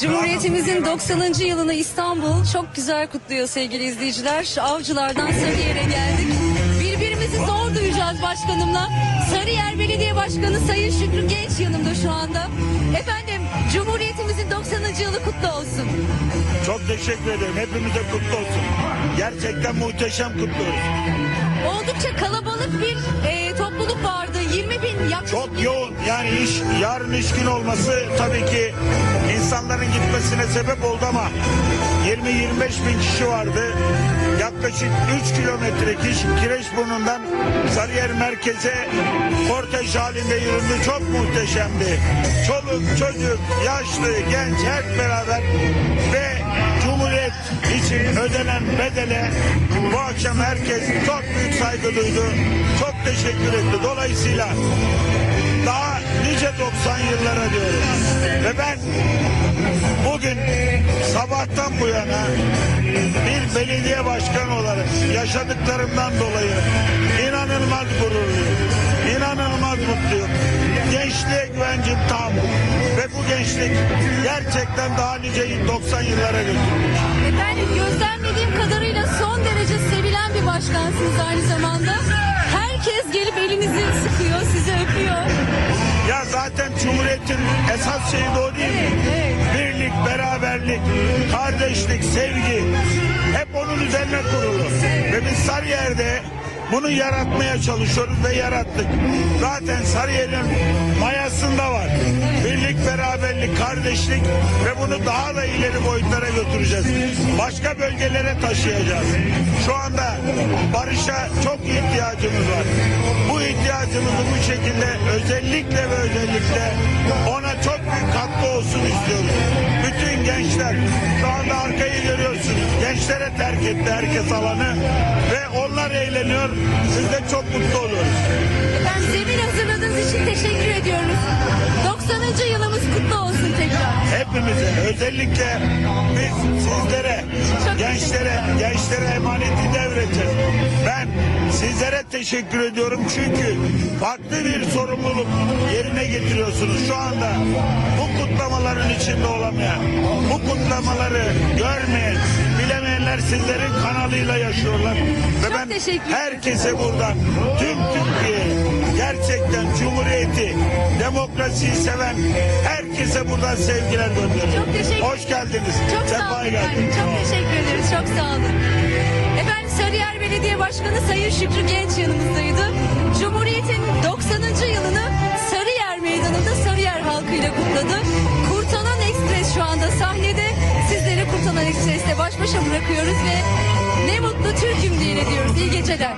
Cumhuriyetimizin 90. yılını İstanbul çok güzel kutluyor sevgili izleyiciler. Avcılardan Sarıyer'e geldik. Birbirimizi zor duyacağız başkanımla. Sarıyer Belediye Başkanı Sayın Şükrü Genç yanımda şu anda. Efendim Cumhuriyetimizin 90. yılı kutlu olsun. Çok teşekkür ederim. Hepimize kutlu olsun. Gerçekten muhteşem kutluyoruz. Oldukça kalabalık bir e, Çok yoğun. Yani iş yarın iş gün olması tabii ki insanların gitmesine sebep oldu ama 20-25 bin kişi vardı. Yaklaşık 3 kilometre Kireçburnu'ndan Sarıyer merkeze kortej halinde yüründü. Çok muhteşemdi. Çoluk, çocuk, yaşlı, genç hep beraber ve Cumhuriyet için ödenen bedele bu akşam herkes çok büyük saygı duydu. Çok teşekkür etti. Dolayısıyla daha nice 90 yıllara diyorum. Ve ben bugün sabahtan bu yana bir belediye başkanı olarak yaşadıklarımdan dolayı inanılmaz gururluyum. İnanılmaz mutluyum. Gençliğe güvencim tam. Ve bu gençlik gerçekten daha nice 90 yıllara götürmüş. Efendim gözlemlediğim kadarıyla son başkansınız aynı zamanda. Herkes gelip elinizi sıkıyor, sizi öpüyor. Ya zaten Cumhuriyet'in esas şeyi de o değil mi? Evet, evet. Birlik, beraberlik, kardeşlik, sevgi hep onun üzerine kurulu. Ve biz Sarıyer'de bunu yaratmaya çalışıyoruz ve yarattık. Zaten Sarıyer'in mayasında var. Birlik, beraberlik, kardeşlik ve bunu daha da ileri boyutlara götüreceğiz. Başka bölgelere taşıyacağız. Şu anda barışa çok ihtiyacımız var. Bu ihtiyacımızı bu şekilde özellikle ve özellikle ona gençler şu anda arkayı görüyorsunuz. Gençlere terk etti herkes alanı ve onlar eğleniyor. Biz de çok mutlu oluyoruz. Efendim zemin hazırladığınız için teşekkür ediyoruz. 90. yılımız kutlu olsun tekrar. Hepimize özellikle biz gençlere, gençlere emaneti devredeceğiz. Ben sizlere teşekkür ediyorum çünkü farklı bir sorumluluk yerine getiriyorsunuz. Şu anda bu kutlamaların içinde olamayan, bu kutlamaları görmeyen, bilemeyenler sizlerin kanalıyla yaşıyorlar. Ve Çok ben herkese buradan, tüm Türkiye gerçekten Cumhuriyeti, demokrasiyi seven herkese buradan sevgiler gönderiyorum. Çok teşekkür Hoş geldiniz. Çok sağ olun Sefa efendim. geldiniz. Çok teşekkür ederiz. Çok sağ olun. Efendim Sarıyer Belediye Başkanı Sayın Şükrü Genç yanımızdaydı. Cumhuriyet'in 90. yılını Sarıyer Meydanı'nda Sarıyer halkıyla kutladı. Kurtalan Ekspres şu anda sahnede. Sizleri Kurtalan Ekspres'te baş başa bırakıyoruz ve ne mutlu Türk'üm diye diyoruz. İyi geceler.